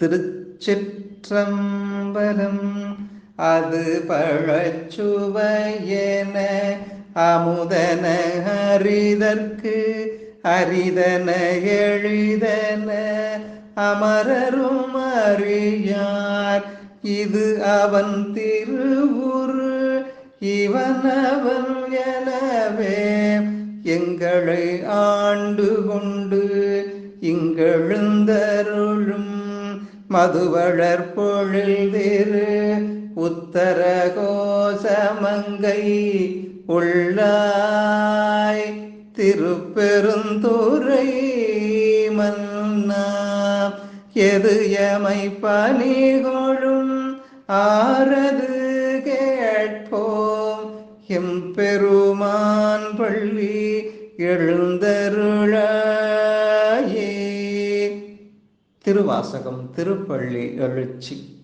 திருச்சிற்றம்பலம் அது பழச்சுவையென அமுதன அரிதற்கு அரிதன எழிதன அமரரும் அறியார். இது அவன் திருவுரு இவனவன் எனவே எங்களை ஆண்டு கொண்டு இங்கெழுந்தரு மதுவளர் பொழில்திரு உத்தர கோசமங்கை உள்ளாய் திருப்பெருந்துரை மன்னா எது எமை பணிகொழும் ஆரது கேட்போம் எம்பெருமான் பள்ளி எழுந்தருள திருவாசகம் திருப்பள்ளி எழுச்சி.